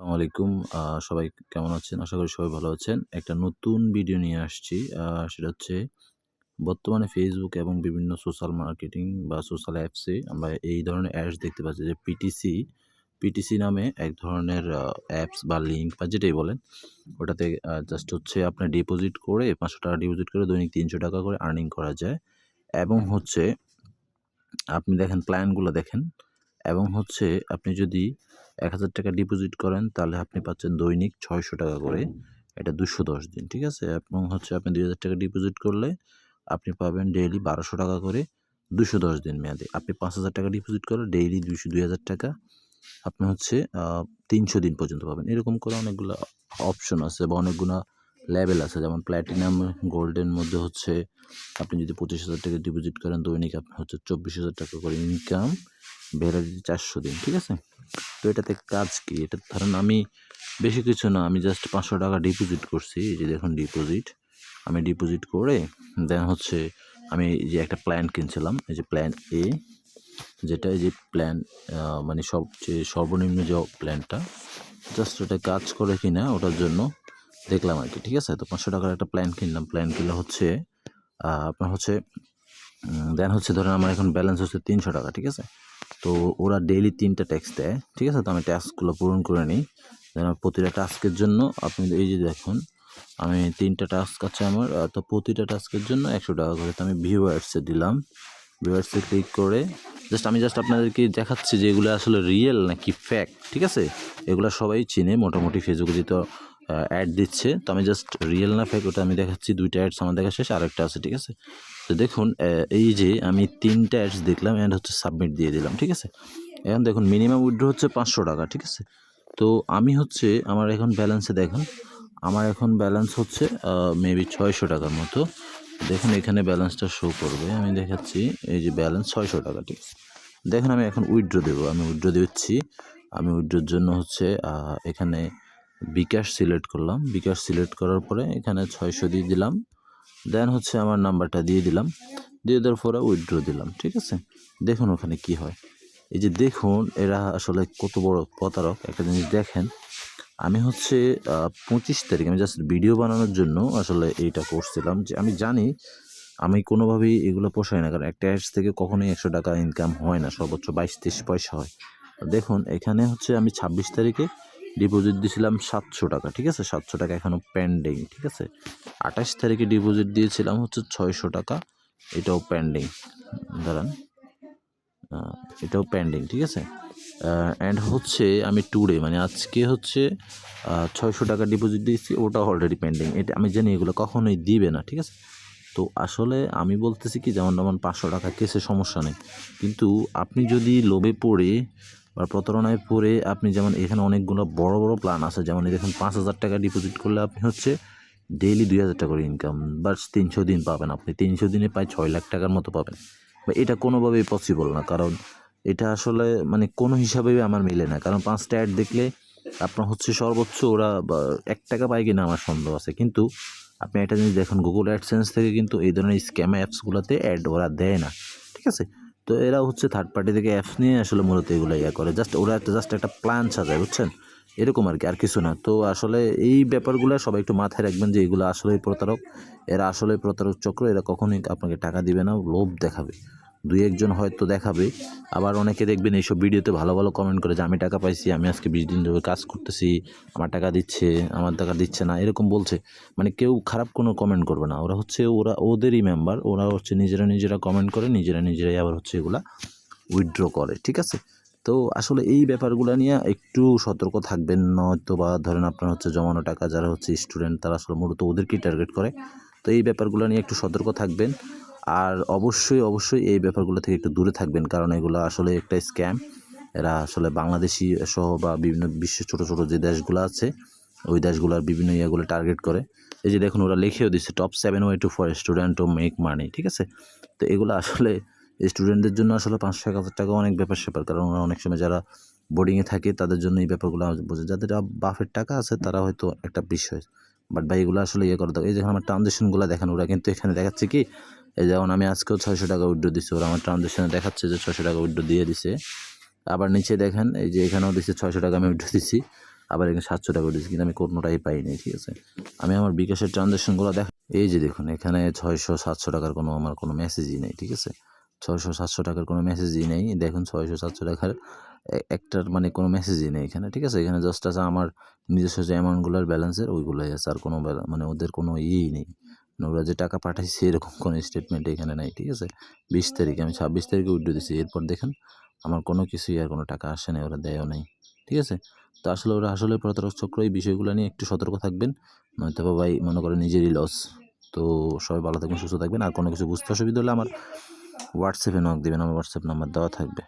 আসসালামু আলাইকুম সবাই কেমন আছেন? আশা করি সবাই ভালো আছেন। একটা নতুন ভিডিও নিয়ে আসছি। সেটা হচ্ছে বর্তমানে Facebook এবং বিভিন্ন সোশ্যাল মার্কেটিং বা সোশ্যাল অ্যাপসে আমরা এই ধরনের অ্যাডস দেখতে পাচ্ছি যে পিটিসি, পিটিসি নামে এক ধরনের অ্যাপস বা লিঙ্ক বা যেটাই বলেন ওটাতে জাস্ট হচ্ছে আপনার ডিপোজিট করে ৳৫০০ ডিপোজিট করে দৈনিক ৳৩০০ করে আর্নিং করা যায় এবং হচ্ছে আপনি দেখেন প্ল্যানগুলো দেখেন এবং হচ্ছে আপনি যদি ৳১,০০০ ডিপোজিট করেন তাহলে আপনি পাচ্ছেন দৈনিক ৳৬০০ করে। এটা ২১০ দিন। ঠিক আছে? এবং হচ্ছে আপনি ৳২,০০০ ডিপোজিট করলে আপনি পাবেন ডেইলি ৳১২০০ করে ২১০ দিন মেয়াদে। আপনি ৳৫,০০০ ডিপোজিট করলে ডেইলি দুশো দুই হাজার টাকা আপনি হচ্ছে তিনশো দিন পর্যন্ত পাবেন। এরকম করে অনেকগুলা অপশন আছে বা অনেকগুলা লেভেল আছে। যেমন প্ল্যাটিনাম, গোল্ডের মধ্যে হচ্ছে আপনি যদি ৳২৫,০০০ ডিপোজিট করেন দৈনিক আপনার হচ্ছে ৳২৪,০০০ করে ইনকাম, ভ্যালিডিটি ৪০০ দিন। ঠিক আছে? তো এটাতে কাজ কি? এটা ধরেন আমি বেশি কিছু না আমি জাস্ট ৳৫০০ ডিপোজিট করছি। এই যে দেখুন ডিপোজিট। আমি ডিপোজিট করে দেন হচ্ছে আমি যে একটা প্ল্যান কিনছিলাম। এই যে প্ল্যান এ যেটা এই যে প্ল্যান মানে সবচেয়ে সর্বনিম্ন যে প্ল্যানটা জাস্ট ওটা কাজ করে কিনা ওটার জন্য দেখলাম আর কি ঠিক আছে? তো পাঁচশো টাকার একটা প্ল্যান কিনলাম। প্ল্যান কিনলে হচ্ছে আপনার হচ্ছে দেন হচ্ছে ধরেন আমার এখন ব্যালেন্স হচ্ছে ৳৩০০ ঠিক আছে? তো ওরা ডেইলি ৩ টা ট্যাক্স দেয়। ঠিক আছে? তো আমি ট্যাক্সগুলো পূরণ করে নিই। দেন প্রতিটা টাস্কের জন্য আপনি এই যে দেখুন, আমি ৩ টা টাস্ক আছে আমার। তো প্রতিটা টাস্কের জন্য ৳১০০ করে। তো আমি ভিউয়ার্স দিলাম। ভিউয়ার্স ক্লিক করে জাস্ট আমি জাস্ট আপনাদেরকে দেখাচ্ছি যে এগুলো আসলে রিয়েল নাকি ফেক। ঠিক আছে? এগুলো সবাই চিনে, মোটামুটি ফেসবুকে যেহেতু অ্যাড দিচ্ছে। তো আমি জাস্ট রিয়েল না ফেক ওটা আমি দেখাচ্ছি। দুইটা অ্যাডস আমার দেখা শেষ। আর একটা আছে। ঠিক আছে? তো দেখুন এই যে আমি তিনটা অ্যাডস দেখলাম অ্যান্ড হচ্ছে সাবমিট দিয়ে দিলাম। ঠিক আছে? এখন দেখুন মিনিমাম উইথড্র হচ্ছে ৳৫০০ ঠিক আছে? তো আমি হচ্ছে, আমার এখন ব্যালেন্সে দেখুন। আমার এখন ব্যালেন্স হচ্ছে মেবি ছয়শো টাকার মতো। দেখুন, এখানে ব্যালেন্সটা শো করবে। আমি দেখাচ্ছি, এই যে ব্যালেন্স ৳৬০০ ঠিক আছে? দেখুন, আমি এখন উইড্রো দেবো। আমি উইথড্র দিচ্ছি। আমি উইড্রোর জন্য হচ্ছে এখানে বিকাশ সিলেক্ট করলাম। বিকাশ সিলেক্ট করার পরে এখানে ৬০০ দিয়ে দিলাম। দেন হচ্ছে আমার নাম্বারটা দিয়ে দিলাম। দিয়ে দেওয়ার পরে উইথড্র দিলাম। ঠিক আছে? দেখুন ওখানে কি হয়। এই যে দেখুন, এরা আসলে কত বড় প্রতারক। একটা জিনিস দেখেন। আমি হচ্ছে পঁচিশ তারিখ আমি জাস্ট ভিডিও বানানোর জন্য আসলে এইটা করছিলাম যে আমি জানি, আমি কোনোভাবেই এগুলো পোষায় না। কারণ একটা অ্যাডস থেকে কখনোই ৳১০০ ইনকাম হয় না। সর্বোচ্চ ২২-২৩ পয়সা হয়। দেখুন, এখানে হচ্ছে আমি ২৬ তারিখে ডিপোজিট দিয়েছিলাম ৳৭০০ ঠিক আছে? সাতশো টাকা এখনও পেন্ডিং। ঠিক আছে? ২৮ তারিখে ডিপোজিট দিয়েছিলাম হচ্ছে ৳৬০০ এটাও পেন্ডিং। দাঁড়ান। এটাও পেন্ডিং। ঠিক আছে? অ্যান্ড হচ্ছে আমি টুডে মানে আজকে হচ্ছে ছয়শো টাকা ডিপোজিট দিয়েছি ওটা অলরেডি পেন্ডিং। এটা আমি জানি এগুলো কখনোই দিবে না। ঠিক আছে? তো আসলে আমি বলতেছি কি যেমন তেমন ৳৫০০ কেসে সমস্যা নেই। কিন্তু আপনি যদি লোভে পড়ে বা প্রতারণায় পড়ে আপনি যেমন এখানে অনেকগুলো বড়, বড় প্ল্যান আছে। যেমন দেখুন পাঁচ হাজার টাকা ডিপোজিট করলে আপনি হচ্ছে ডেইলি ৳২,০০০ করে ইনকাম বাস ৩০০ দিন পাবেন আপনি। ৩০০ দিনে প্রায় ছয় লাখ টাকার মতো পাবেন। বা এটা কোনোভাবেই পসিবল না। কারণ এটা আসলে মানে কোনো হিসাবেই আমার মিলে না। কারণ পাঁচটা অ্যাড দেখলে আপনার হচ্ছে সর্বোচ্চ ওরা এক টাকা পায় কিনা আমার সন্দেহ আছে। কিন্তু আপনি একটা জিনিস দেখুন Google AdSense থেকে কিন্তু এই ধরনের স্ক্যাম অ্যাপসগুলোতে অ্যাড ওরা দেয় না। ঠিক আছে? তো এরা হচ্ছে থার্ড পার্টি থেকে অ্যাপস নিয়ে আসলে মূলত এগুলো ইয়ে করে। জাস্ট ওরা একটা জাস্ট একটা প্ল্যান সাজায় বুঝছেন? এরকম আর কি আর কিছু না। তো আসলে এই ব্যাপারগুলো সবাই একটু মাথায় রাখবেন যে এগুলো আসলেই প্রতারক। এরা আসলেই প্রতারক চক্র। এরা কখনোই আপনাকে টাকা দিবে না, লোভ দেখাবে। ২-১ জন হয়তো দেখাবে। আবার অনেকে দেখবেন এইসব ভিডিওতে ভালো, ভালো কমেন্ট করে যে আমি টাকা পাইছি, আমি আজকে ২০ দিন ধরে কাজ করতেছি, আমার টাকা দিচ্ছে, আমার টাকা দিচ্ছে না এরকম বলছে। মানে কেউ খারাপ কোনো কমেন্ট করবে না। ওরা হচ্ছে ওরা ওদেরই মেম্বার। ওরা হচ্ছে নিজেরা, নিজেরা কমেন্ট করে নিজেরা, নিজেরাই আবার হচ্ছে এগুলা উইথড্র করে। ঠিক আছে? তো আসলে এই ব্যাপারগুলো নিয়ে একটু সতর্ক থাকবেন নয়তো বা ধরেন আপনার হচ্ছে জমানো টাকা যারা হচ্ছে স্টুডেন্ট তারা আসলে মূলত ওদেরকেই টার্গেট করে। তো এই ব্যাপারগুলো নিয়ে একটু সতর্ক থাকবেন। আর অবশ্যই, অবশ্যই এই ব্যাপারগুলো থেকে একটু দূরে থাকবেন। কারণ এগুলো আসলে একটা স্ক্যাম। এরা আসলে বাংলাদেশি সহ বা বিভিন্ন বিশ্বের ছোট, ছোট যে দেশগুলো আছে ওই দেশগুলোর বিভিন্ন ইয়েগুলো টার্গেট করে। এই যে দেখুন ওরা লিখেও দিচ্ছে top seven way to for student to make money. ঠিক আছে? তো এগুলো আসলে স্টুডেন্টদের জন্য আসলে ৳৫০০-১,০০০ অনেক ব্যাপার-স্যাপার। কারণ ওরা অনেক সময় যারা বোর্ডিংয়ে থাকে তাদের জন্য এই ব্যাপারগুলো বোঝে। যাদের বাফের টাকা আছে তারা হয়তো একটা বিষয়। বাট ভাই এগুলো আসলে ইয়ে করে দরকার। এই দেখুন আমার ট্রানজ্যাকশনগুলো দেখেন ওরা কিন্তু এখানে দেখাচ্ছে কি এই যেমন আমি আজকেও ৳৬০০ উইথড্র দিচ্ছি ওরা আমার ট্রানজ্যাকশনে দেখাচ্ছে যে ৳৬০০ উইথড্র দিয়ে দিছে। আবার নিচে দেখেন, এই যে এখানেও দিছে ৳৬০০ আমি উইথড্র দিচ্ছি আবার এখানে সাতশো টাকা দিয়েছি কিন্তু আমি কোনোটাই পাইনি, ঠিক আছে। আমি আমার বিকাশের ট্রানজ্যাকশনগুলো দেখ এই যে দেখুন, এখানে ছয়শো সাতশো টাকার কোনো আমার কোনো মেসেজই নেই, ঠিক আছে। ছয়শো সাতশো টাকার কোনো মেসেজই নেই, দেখুন ছয়শো সাতশো টাকার একটার মানে কোনো মেসেজই নেই এখানে, ঠিক আছে। এখানে জাস্ট আছে আমার নিজস্ব যে অ্যামাউন্টগুলোর ব্যালেন্সের ওইগুলোই আছে, আর কোনো মানে ওদের কোনো ইয়েই নেই। ওরা যে টাকা পাঠাইছে, এরকম কোনো স্টেটমেন্ট এখানে নাই, ঠিক আছে? বিশ তারিখে, আমি ছাব্বিশ তারিখে উইড্রো দিছি, এরপর দেখেন আমার কোনো কিছুই আর কোনো টাকা আসে নাই, ওরা দেয়ও নাই, ঠিক আছে? তো আসলে ওরা আসলে প্রতারক চক্র, এই বিষয়গুলো নিয়ে একটু সতর্ক থাকবেন নয়তো বা ভাই মনে করেন নিজেরই লস তো সবাই ভালো থাকবেন, সুস্থ থাকবেন, আর কোনো কিছু বুঝতে অসুবিধা হলে আমার হোয়াটসঅ্যাপে নক দেবেন, আমার হোয়াটসঅ্যাপ নাম্বার দেওয়া থাকবে।